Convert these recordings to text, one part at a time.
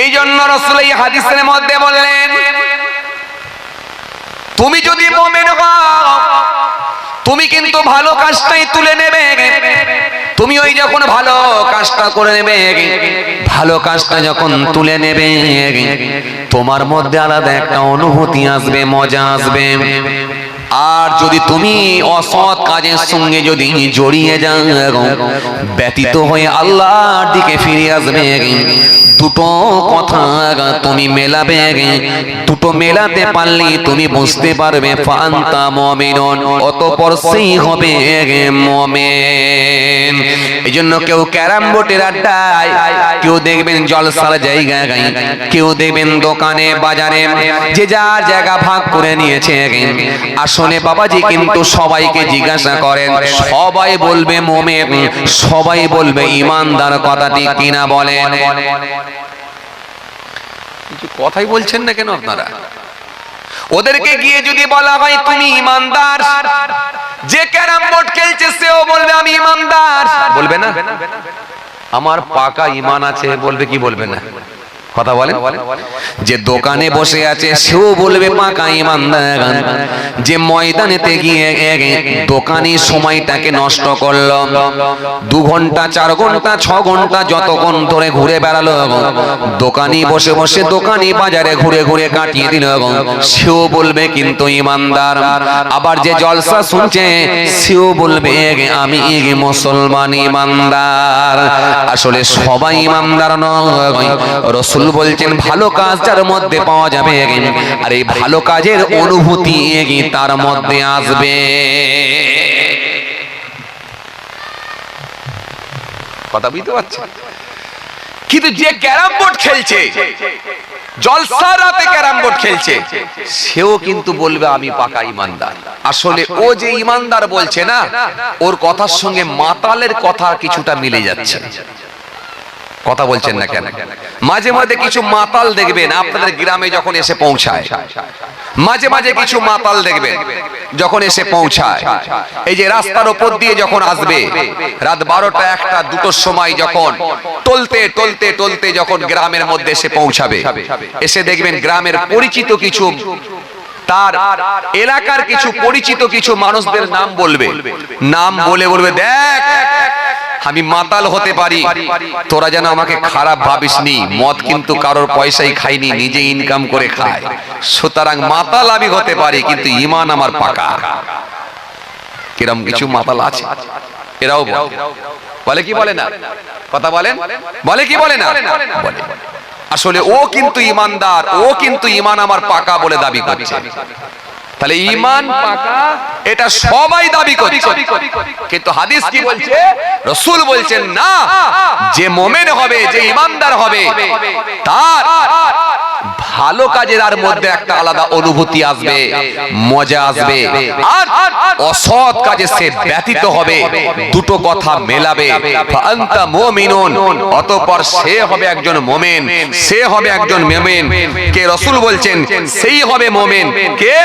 এই জন্য রসুল এই হাদিসের মধ্যে বললেন, তুমি যদি তুমি কিন্তু ভালো কাজটাই তুলে নেবে। তুমি ওই যখন ভালো কাজটা করে নেবে, ভালো কাজটা যখন তুলে নেবে, তোমার মধ্যে আলাদা একটা অনুভূতি আসবে, মজা আসবে। আর যদি তুমি অসৎ কাজের সঙ্গে যদি জড়িয়ে যাও ব্যতীত হয়ে আল্লাহর দিকে ফিরে আসবে, দুটো কথা তুমি মেলাবে, দুটো মেলাতে পারলে তুমি বুঝতে পারবে, ফান্তা মমিনন অতপর সেই হবে মমেন। এই জন্য কেউ ক্যারাম বোর্ডের আড্ডায়, কেউ দেখবেন জলসার জায়গায়, কেউ দেখবেন দোকানে, বাজারে, যে যার জায়গা ভাগ করে নিয়েছে আসলে বাবাজি কিন্তু সবাইকে জিজ্ঞাসা করেন সবাই বলবে মোমেন সবাই বলবে ইমানদার কথাটি কিনা বলেন? কিছু কথাই বলছেন না কেন আপনারা? ওদেরকে গিয়ে যদি বলা হয় তুমি ইমানদার। যে ক্যারাম বোর্ড খেলছে সেও বলবে আমি ইমানদার। বলবে না? আমার পাকা ইমান আছে বলবে কি বলবে না? কথা বলেন। যে দোকানে বসে আছে, সেও বলবে, পাকা ইমানদার। যে ময়দানেতে গিয়ে দোকানি সময়টাকে নষ্ট করল। দু ঘণ্টা, চার ঘণ্টা, ছ ঘণ্টা যতক্ষণ ধরে ঘুরে বেড়ালো, দোকানি বসে বসে দোকানি বাজারে ঘুরে ঘুরে কাটিয়ে দিল। সেও বলবে, কিন্তু ইমানদার। আবার যে জলসা শুনছে, সেও বলবে আমি মুসলমান ইমানদার। আসলে সবাই ইমানদার নয়, রসুল বলছেন, ভালো কাজ যার মধ্যে পাওয়া যাবে আর এই ভালো কাজের অনুভূতি তার মধ্যে আসবে। কথা বুঝতে পারছেন? কিন্তু যে ক্যারাম বোর্ড খেলছে জলসা রাতে ক্যারাম বোর্ড খেলছে, সেও কিন্তু বলবে, আমি পাকা ইমানদার। আসলে ও যে ইমানদার বলছে না, ওর কথার সঙ্গে মাতালের কথা কিছুটা মিলে যাচ্ছে। কথা বলছেন না কেন? মাঝে মাঝে কিছু মাতাল দেখবেন, আপনাদের গ্রামে যখন এসে পৌঁছায়। মাঝে মাঝে কিছু মাতাল দেখবেন, যখন এসে পৌঁছায়। এই যে রাস্তার ওপর দিয়ে যখন আসবে, রাত বারোটা একটা, দুটোর সময় যখন টলতে টলতে টলতে যখন গ্রামের মধ্যে এসে পৌঁছাবে, এসে দেখবেন গ্রামের পরিচিত কিছু, তার এলাকার কিছু পরিচিত কিছু মানুষদের নাম বলবে। নাম বলে বলবে, দেখ আমি মাতাল হতে পারি। তোরা যেন আমাকে খারাপ ভাবিস নি। মদ কিন্তু কারোর পয়সাই খাইনি নিজে ইনকাম করে খায়। সুতরাং মাতাল আমি হতে পারি, কিন্তু ইমান আমার পাকা। কিরম কিছু মাতাল আছে? এরাও বলে। কি বলে না? কথা বলেন? বলে কি বলে না? আসলে ও কিন্তু ইমানদার ও কিন্তু ইমান আমার পাকা বলে দাবি করছে। তাহলে ইমান পাকা এটা সবাই দাবি করছে। কিন্তু হাদিস কি বলছে? রসুল বলছেন না যে মোমেন হবে যে ইমানদার হবে তার ভালো কাজের আর মধ্যে একটা আলাদা অনুভূতি আসবে মজা আসবে। আর অসৎ কাজে সে ব্যতীত হবে দুটো কথা মেলাবে। ফাআন্তা মুমিনুন। অতঃপর সে হবে একজন মোমেন। সে হবে একজন মোমেন। কে রসুল বলছেন? সেই হবে মোমেন। কে?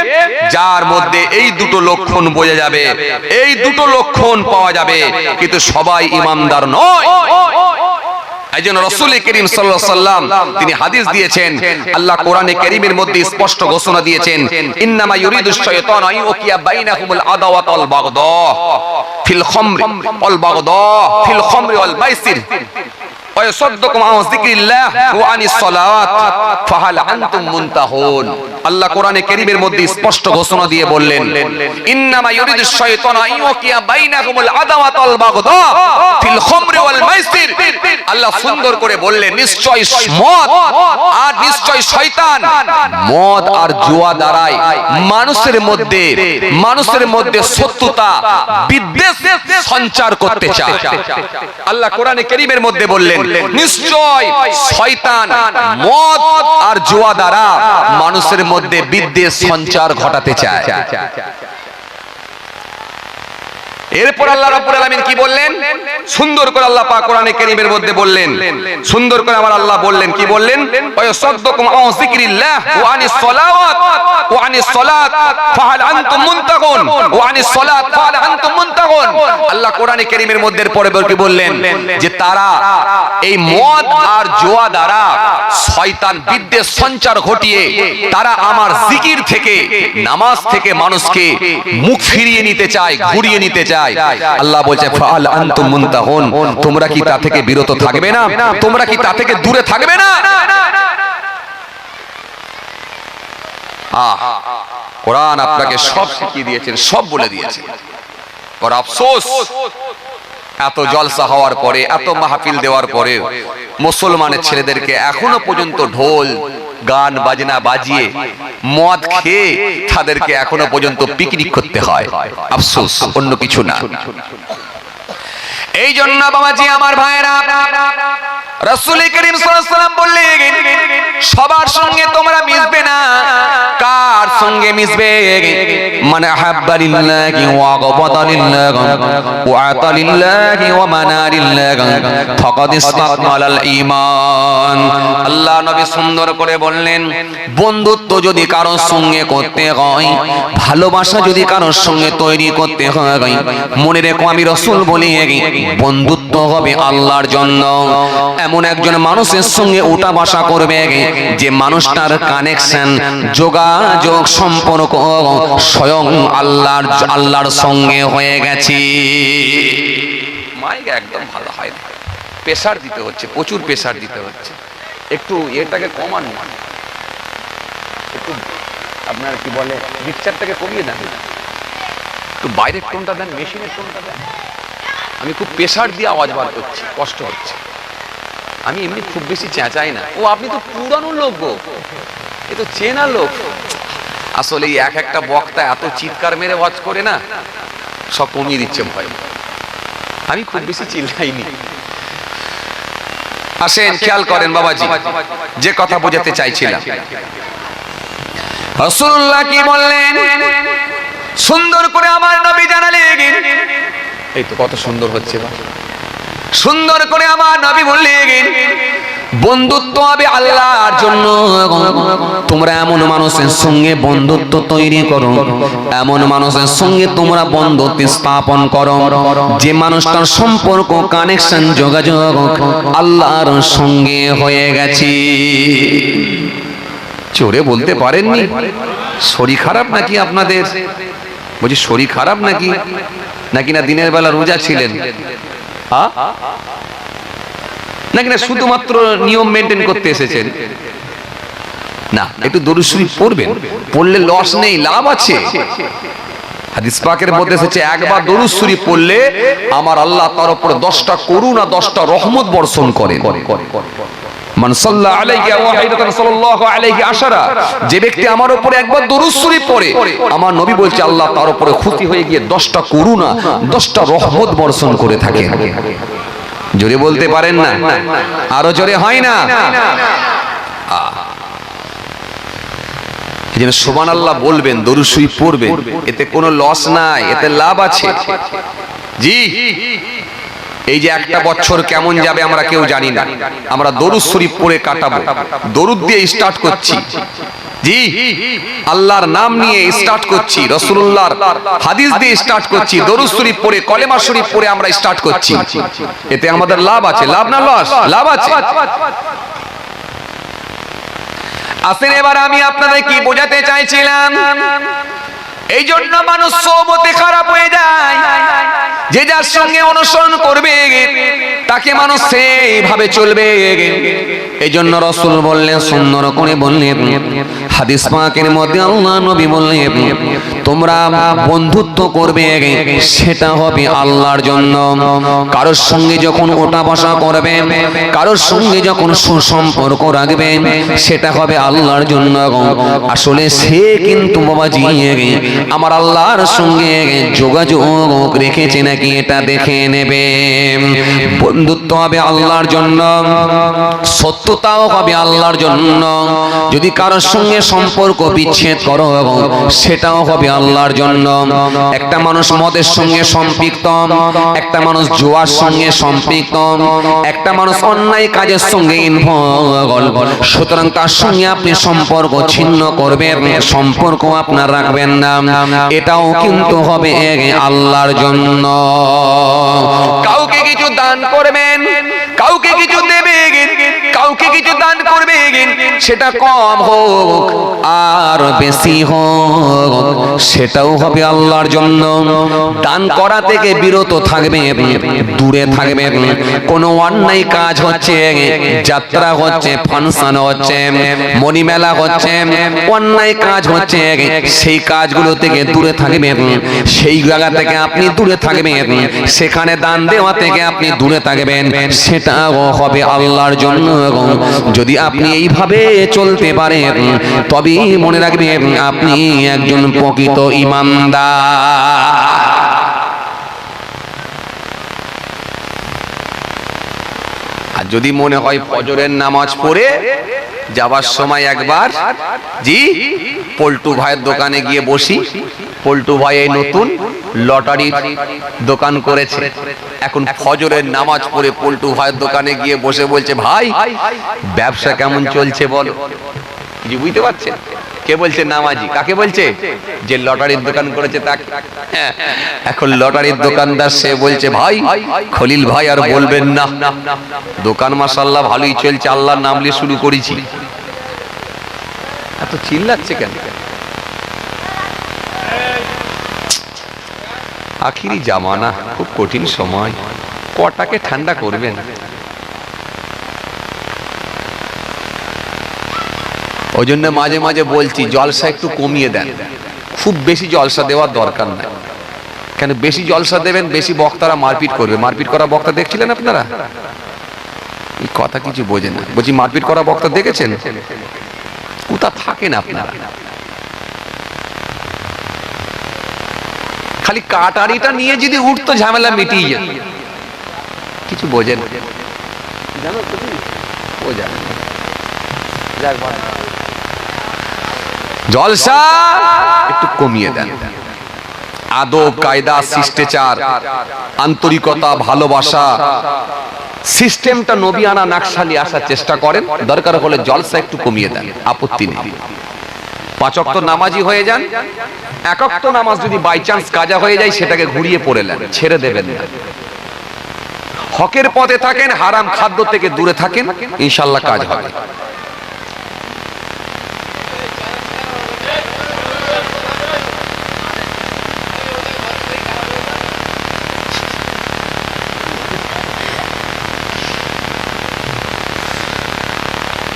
যার মধ্যে এই দুটো লক্ষণ বোঝা যাবে। এই দুটো লক্ষণ পাওয়া যাবে। কিন্তু সবাই ইমানদার নয়। এই জন্য রসুল করিম সাল্লাহ সাল্লাম তিনি হাদিস দিয়েছেন, আল্লাহ কোরআনে করিমের মধ্যে স্পষ্ট ঘোষণা দিয়েছেন, ইন্নামা ইউরিদু শাইতান আই ওকিয়া বাইনাকুমুল আদাওয়াত আল বাগদা ফিল খামরি আল বাগদা ফিল খামরি আল মাইসির। ওয়াসাদদাকুম আন যিকরিল্লাহ ওয়া আনিস সালাওয়াত। ফাহাল আনতুম মুনতাহুন। আল্লাহ কোরআনে কারীমের মধ্যে স্পষ্ট ঘোষণা দিয়ে বললেন, ইন্নামা ইউরিদু শাইতানু আইয়ুকিয়া বাইনাকুমুল আদাওয়াত ওয়াল বাগদা ফিল খামরি ওয়াল মাইসির। আল্লাহ সুন্দর করে বললেন, নিশ্চয় মদ আর নিশ্চয় শয়তান। মদ আর জুয়া দ্বারাই মানুষের মধ্যে মানুষের মধ্যে শত্রুতা, বিদ্বেষ সঞ্চার করতে চায়। আল্লাহ কোরআনে কারীমের মধ্যে বললেন নিশ্চয় শয়তান মদ আর জুয়া দ্বারা মানুষের মধ্যে বিদ্বেষ সঞ্চার ঘটাতে চায়। এরপর আল্লাহ রাব্বুল আলামিন কি বললেন? সুন্দর করে আল্লাহ পাক কোরআনে কারীমের মধ্যে বললেন। সুন্দর করে আমার আল্লাহ বললেন, কি বললেন? ওয়াসাদদাকুম আন যিকরিল্লাহ ওয়া আনিস সালাওয়াত, ওয়া আনিস সালাত, ফাহাল আনতুম মুনতাকুন, ওয়া আনিস সালাত, ফাহাল আনতুম মুনতাকুন। আল্লাহ কোরআনে কারীমের মধ্যে পরে কি বললেন? যে তারা এই মদ আর জোয়া দ্বারা শয়তান বিদ্যে সঞ্চার ঘটিয়ে তারা আমার জিকির থেকে, নামাজ থেকে মানুষকে মুখ ফিরিয়ে নিতে চায়, ঘুরিয়ে নিতে চায়। আল্লাহ বলছে ফাল আনতুম মুনতাহুন। তোমরা কি তা থেকে বিরত থাকবে না? তোমরা কি তা থেকে দূরে থাকবে না? কোরআন আপনাকে সব শিখিয়ে দিয়েছেন সব বলে দিয়েছেন আফসোস এত জলসা হওয়ার পরে এত মাহফিল দেওয়ার পরে মুসলমানের ছেলেদেরকে এখনও পর্যন্ত ঢোল গান, বাজনা বাজিয়ে মদ খেয়ে তাদেরকে এখনও পর্যন্ত পিকনিক করতে হয়। আফসোস, অন্য কিছু না। এই জন্য বাবাজি, আমার ভাইরা রাসূল করিম সবার সঙ্গে তোমরা মিশবে না। কার সঙ্গে মিশবে? মানে আহাব্বা লিল্লাহি ওয়া গাবাদা ওয়া আতা ওয়া ফাকাদ ইসতাকমালাল ঈমান। আল্লাহ নবী সুন্দর করে বললেন, বন্ধুত্ব যদি কারোর সঙ্গে করতে হয়, ভালোবাসা যদি কারোর সঙ্গে তৈরি করতে হয়, মনে রেখো আমি রসুল বলি, বন্ধুত্ব হবে আল্লাহর জন্য। এমন একজন মানুষের সঙ্গে উঠা বসা করবে যে মানুষটার কানেকশন যোগাযোগ সম্পর্ক স্বয়ং আল্লাহর আল্লাহর সঙ্গে হয়ে গেছে। মাইক একদম ভালো হয় না। প্রেসার দিতে হচ্ছে, প্রচুর প্রেশার দিতে হচ্ছে। একটু এটাকে কমানো একটু আপনার কি বলে মিক্সারটাকে কমিয়ে দেন। একটু বাইরের টোনটা দেন মেশিনের টোনটা দেন। আমি খুব প্রেশার দিয়ে আওয়াজ বার করছি, কষ্ট হচ্ছে। আমি এমনি খুব বেশি চেঁচাই না। ও আপনি তো পুরানো লোক গো। এ তো চেনা লোক। আসলে এক একটা বক্তা এত চিৎকার মেরে ওয়াজ করে না সব কমিয়ে দিচ্ছে ভয় আমি খুব বেশি চিল্লাইনি। আসেন খেয়াল করেন বাবাজি। যে কথা বোঝাতে চাইছিলাম। রসুল্লাহ কি বললেন? সুন্দর করে আমার নবী জানালেন। এই তো কত সুন্দর হচ্ছে বা। সুন্দর করে আমার নবী বললেন, বন্ধুত্ব হবে আল্লাহর জন্য। তোমরা এমন মানুষের সঙ্গে বন্ধুত্ব তৈরি করো, এমন মানুষের সঙ্গে তোমরা বন্ধুত্ব স্থাপন করো। যে মানুষটার সম্পর্ক কানেকশন যোগাযোগ আল্লাহর সঙ্গে হয়ে গেছে। চোরে বলতে পারেননি, শরীর খারাপ নাকি আপনাদের? বলছি, শরীর খারাপ নাকি? নাকি না দিনের বেলা রোজা ছিলেন? নাকি না শুধুমাত্র নিয়ম মেনটেন করতে এসেছেন? না, একটু দরুশ্রী পড়বেন। পড়লে লস নেই, লাভ আছে। মধ্যে এসেছে, একবার আমার আল্লাহ তার উপর দশটা করুণা, দশটা রহমত বর্ষণ করেন। মান সাল্লা আলাইহি ওয়াহিদাতান আলাইহি আশারা, যে ব্যক্তি আমার উপরে একবার দরুদ শরীফ পড়ে, আমার নবী বলছে, আল্লাহ তার উপরে খুশি হয়ে গিয়ে 10টা করুণা 10টা রহমত বর্ষণ করে থাকে। জোরে বলতে পারেন না? আরও জোরে হয় না? জন্য সুবহান আল্লাহ বলবেন, দরুদ শরীফ পড়বেন, এতে কোনো লস নাই, এতে লাভ আছে। জি। এই যে একটা বছর কেমন যাবে আমরা কেউ জানি না। আমরা দরুদ শরীফ পড়ে কাটাবো। দরুদ দিয়ে স্টার্ট করছি। জি, আল্লাহর নাম নিয়ে স্টার্ট করছি রসুল্লাহর হাদিস দিয়ে স্টার্ট করছি, দরুদ শরীফ পড়ে, কলেমা শরীফ পড়ে আমরা স্টার্ট করছি। এতে আমাদের লাভ আছে। লাভ না লস লাভ আছে। আসেন, এবার আমি আপনাদের কি বোঝাতে চাইছিলাম এই জন্য মানুষ সৌমতে খারাপ হয়ে যায়। যে যার সঙ্গে অনুসরণ করবে, তাকে মানুষ সেইভাবে চলবে। এই জন্য রসুল বললেন, সুন্দর করে বললেন হাদিস পাকের মধ্যে আল্লাহ নবী বললেন, তোমরা বন্ধুত্ব করবে, সেটা হবে আল্লাহর জন্য। কারোর সঙ্গে যখন ওটা বসা করবে, কারোর সঙ্গে যখন সুসম্পর্ক রাখবে, সেটা হবে আল্লাহর জন্য আসলে সে কিন্তু বাবাজি, আমার আল্লাহর সঙ্গে যোগাযোগ রেখেছে নাকি, এটা দেখে নেবে। বন্ধুত্ব বন্ধুত্ব হবে আল্লাহর জন্য। সত্যতাও হবে আল্লাহর জন্য। যদি কারোর সঙ্গে সম্পর্ক বিচ্ছেদ করো সেটাও হবে আল্লাহর জন্য। একটা মানুষ মদের সঙ্গে সম্পৃক্ত, একটা মানুষ জোয়ার সঙ্গে সম্পৃক্ত, একটা মানুষ অন্যায় কাজের সঙ্গে ইনভলভ সুতরাং তার সঙ্গে আপনি সম্পর্ক ছিন্ন করবেন, সম্পর্ক আপনার রাখবেন না। এটাও কিন্তু হবে আল্লাহর জন্য। কাউকে কিছু দান করবেন কাউকে কিছু দেবেন কাউকে কিছু দান করবেন সেটা কম হোক আর বেশি হোক, সেটাও হবে আল্লাহর জন্য। দান করা থেকে বিরত থাকবে, দূরে থাকবে। কোনো অন্যায় কাজ হচ্ছে, যাত্রা হচ্ছে, ফাংশন হচ্ছে, মণিমেলা হচ্ছে, অন্যায় কাজ হচ্ছে, সেই কাজগুলো থেকে দূরে থাকবে। সেই জায়গা থেকে আপনি দূরে থাকবেন সেখানে দান দেওয়া থেকে আপনি দূরে থাকবেন, সেটাও হবে আল্লাহর জন্য। যদি আপনি এইভাবে চলতে পারেন তবেই মনে রাখবেন আপনি একজন প্রকৃত ইমানদার। যদি মনে হয় ফজরের নামাজ পড়ে যাবার সময় একবার জি, পল্টু ভাইয়ের দোকানে গিয়ে বসি। পল্টু ভাই এই নতুন লটারির দোকান করেছে। এখন ফজরের নামাজ পড়ে পল্টু ভাইয়ের দোকানে গিয়ে বসে বলছে, ভাই, ব্যবসা কেমন চলছে বলো? বুঝতে পারছেন? কে বলছে নামাজি? কাকে বলছে? যে লটারির দোকান করেছে তাকে। হ্যাঁ, এখন লটারির দোকানদার সে বলছে ভাই খলিল ভাই আর বলবেন না। দোকান মাসাল্লাহ ভালোই চলছে আল্লাহর নাম নিয়ে শুরু করেছি। এত চিল্লাচ্ছে কেন? আখিরি জামানা খুব কঠিন সময়। কটাকে ঠান্ডা করবেন? ওই জন্য মাঝে মাঝে বলছি জলসা একটু কমিয়ে দেন। খুব বেশি জলসা দেওয়ার দরকার নাই। কেন বেশি জলসা দেবেন বেশি বক্তারা মারপিট করবে। মারপিট করা বক্তা দেখছিলেন আপনারা? এই কথা কিছু বোঝেন না। বলছি মারপিট করা বক্তা দেখেছেন? কোথা থাকেন আপনারা? খালি কাটারিটা নিয়ে যদি উঠতো ঝামেলা মিটিয়ে যেত। কিছু বোঝেন ও জানে। যাক। জলসা একটু কমিয়ে দেন। আদব, কায়দা, শিষ্টাচার, আন্তরিকতা, ভালোবাসা, সিস্টেমটা নবী আনা নাকশালি আসার চেষ্টা করেন। দরকার হলে জলসা একটু কমিয়ে দেন, আপত্তি নেই। পাঁচক তো নামাজি হয়ে যান। একক তো নামাজ যদি বাই চান্স কাজা হয়ে যায়, সেটাকে ঘুরিয়ে পড়ে নেন, ছেড়ে দেবেন না। হকের পথে থাকেন, হারাম খাদ্য থেকে দূরে থাকেন, ইনশাল্লাহ কাজ হবে।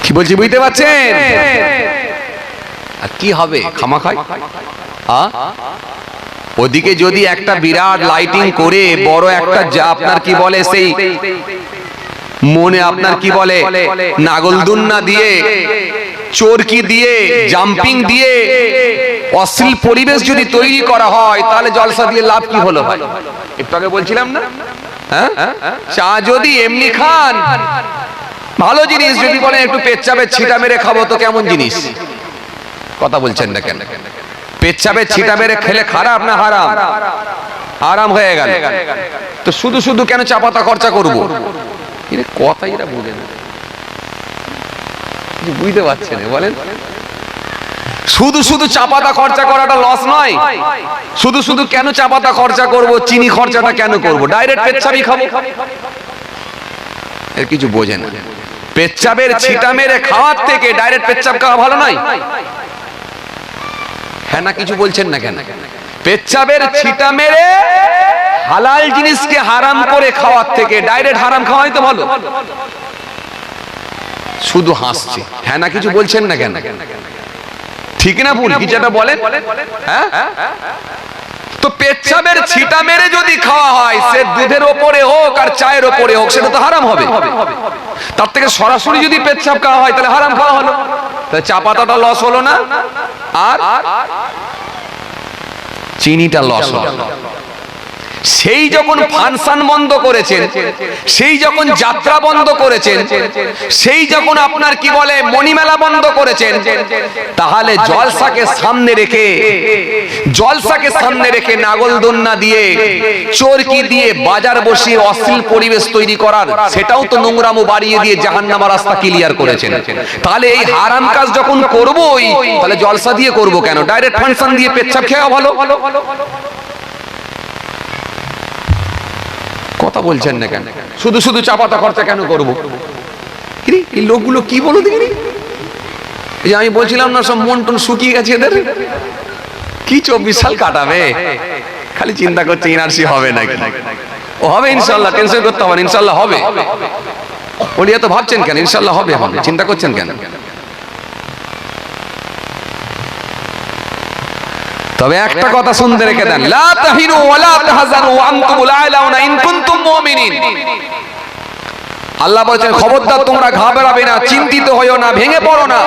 কি বলছি বুঝতে পারছেন? কি হবে? খামা খাই ওদিকে যদি একটা বিরাট লাইটিং করে বড় একটা যা আপনার কি বলে সেই মনে আপনার কি বলে? নাগলদুন্না দিয়ে, চোরকি দিয়ে জাম্পিং দিয়ে, অশ্লীল পরিবেশ যদি তৈরি করা হয়, তাহলে জলসা দিয়ে লাভ কি হলো একটু আগে বলছিলাম না? হ্যাঁ? চা যদি এমনি খান ভালো জিনিস যদি বলেন, একটু পেচ্ছাপের ছিটা মেরে খাব তো কেমন জিনিস? কথা বলছেন না কেন? পেচ্ছাপের ছিটা মেরে খেলে খারাপ না হারাম? আরাম হয়ে গেল। তো শুধু শুধু কেন চাপাতা খরচা করব? কথা এরা বুঝে না। বুঝতে পারছে না, বলেন। শুধু শুধু চাপাতা খরচা করাটা লস নয়। শুধু শুধু কেন চাপাতা খরচা করব, চিনি খরচাটা কেন করব? ডাইরেক্ট পেচ্ছাপই খাব। এর কিছু বোঝে না। পেচ্ছাপের ছিটা মেরে খাওয়ার থেকে ডাইরেক্ট পেচ্ছাপ খাওয়া ভালো নয়। হ্যাঁ না, কিছু বলছেন না কেন? পেচ্ছাপের ছিটা মেরে হালাল জিনিসকে হারাম করে খাওয়ার থেকে ডাইরেক্ট হারাম খাওয়াই তো ভালো। শুধু হাসছে। হ্যাঁ না, কিছু বলছেন না কেন? ঠিক না ভুল, কিছু একটা বলেন। হ্যাঁ? তো পেচ্ছামের ছিটা মেরে যদি খাওয়া হয়, সে দুধের ওপরে হোক আর চায়ের ওপরে হোক, সেটা তো হারাম হবে। তার থেকে সরাসরি যদি পেচ্ছাপ খাওয়া হয়, তাহলে হারাম খাওয়া হলো। তাহলে চা পাতাটা লস হলো না? আর? চিনিটা লস হলো। সেই যখন ফাংশন বন্ধ করেছেন, সেই যখন যাত্রা বন্ধ করেছেন, সেই যখন আপনার কি বলে মণিমেলা বন্ধ করেছেন, তাহলে জলসাকে সামনে রেখে, জলসাকে সামনে রেখে নাগল নাগলদন্না দিয়ে, চোরকি দিয়ে বাজার বসিয়ে অশ্লীল পরিবেশ তৈরি করার, সেটাও তো নোংরামো বাড়িয়ে দিয়ে জাহান্নামা রাস্তা ক্লিয়ার করেছেন। তাহলে এই হারাম কাজ যখন করবোই, তাহলে জলসা দিয়ে করব কেন? ডাইরেক্ট ফাংশন দিয়ে পেচ্ছাপ খেয়া ভালো। বলছেন না কেন? শুধু শুধু চাপাতা খরচা কেন করব? কিরে, এই লোকগুলো কি বলো দেখি এই যে আমি বলছিলাম না সব মন টন শুকিয়ে গেছে এদের? কি চব্বিশ সাল কাটাবে? খালি চিন্তা করছে এনআরসি হবে নাকি? ও হবে ইনশাল্লাহ টেনশন করতে হবে ইনশাল্লাহ হবে। বলি তো ভাবছেন কেন? ইনশাল্লাহ হবে হবে। চিন্তা করছেন কেন? তবে একটা কথা শুনতে রেখে দেন। লা তাহিনু ওয়ালা তাহজানু ওয়া আনতুমুল আ'লাউনা ইন কুনতুম মুমিনিন। আল্লাহ বলেছেন খবরদার তোমরা ঘাবড়াবে না চিন্তিত হইও না ভেঙে পড়ো না।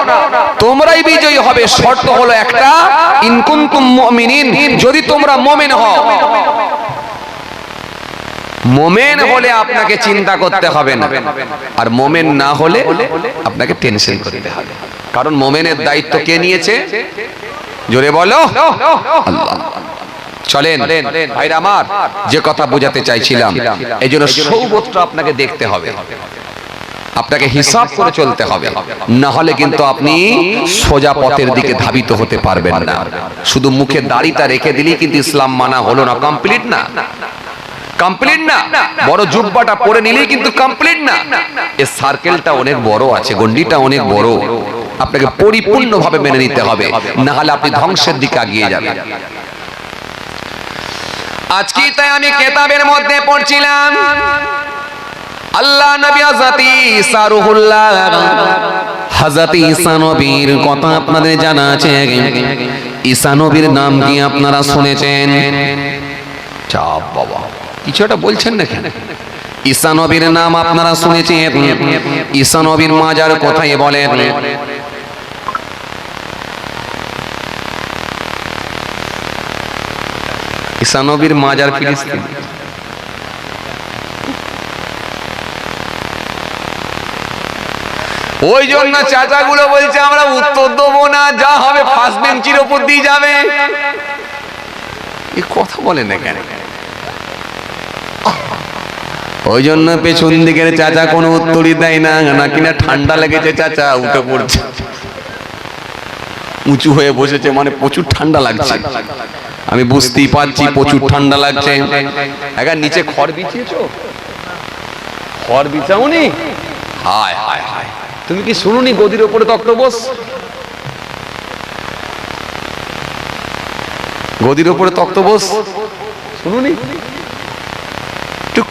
তোমরাই বিজয়ী হবে। শর্ত হলো একটা ইন কুনতুম মুমিনিন যদি তোমরা মুমিন হও। মোমেন হলে আপনাকে চিন্তা করতে হবে না। আর মোমেন না হলে আপনাকে টেনশন করতে হবে। কারণ মোমেনের দায়িত্ব কে নিয়েছে? জোরে বলো। চলেন ভাইরা আমার যে কথা বোঝাতে চাইছিলাম এই জন্য সৌবত্র আপনাকে দেখতে হবে। আপনাকে হিসাব করে চলতে হবে। না হলে কিন্তু আপনি সোজা পথের দিকে ধাবিত হতে পারবেন না। শুধু মুখে দাড়িটা রেখে দিলেই কিন্তু ইসলাম মানা হলো না কমপ্লিট না। কমপ্লিট না। বড় জুব্বাটা পরে নিলেই কিন্তু কমপ্লিট না। এর সার্কেলটা অনেক বড় আছে গন্ডিটা অনেক বড়। আপনাকে পরিপূর্ণভাবে মেনে নিতে হবে। না হলে আপনি ধ্বংসের দিকে এগিয়ে যাবেন। আজকে তাই আমি কেতাবের মধ্যে পড়ছিলাম আল্লাহ নবী হযরতি ঈসা রুহুল্লাহ হাজাতে ঈসা নবীর কথা আপনাদের জানা আছে। ঈসা নবীর নাম কি আপনারা শুনেছেন? চাপ বাবা কিছু একটা বলছেন না কেন ঈসা নবীর নাম আপনারা শুনেছেন? ঈসা নবীর মাজার কোথায় বলেন? ঈসা নবীর মাজার ফিলিস্তিন। ওই জন্য চাচাগুলো বলছে, আমরা উত্তর দেবো না, যা হবে ফার্স্ট বেঞ্চির ওপর দিয়ে যাবে। এ কথা বলে না কেন? ওই জন্য পেছন দিকের চাচা কোনো উত্তরই দেয় না না ঠান্ডা লেগেছে চাচা, উঠে পড়ছে। উঁচু হয়ে বসেছে মানে প্রচুর ঠান্ডা লাগছে। আমি বুঝতেই পারছি প্রচুর ঠান্ডা লাগছে। একা নিচে খড় বিছিয়েছো? খড় বিছাওনি? হায় হায় হায়। তুমি কি শুনুনি গদির ওপরে তক্ত বস গদির ওপরে তক্ত বস শুনুনি? একটু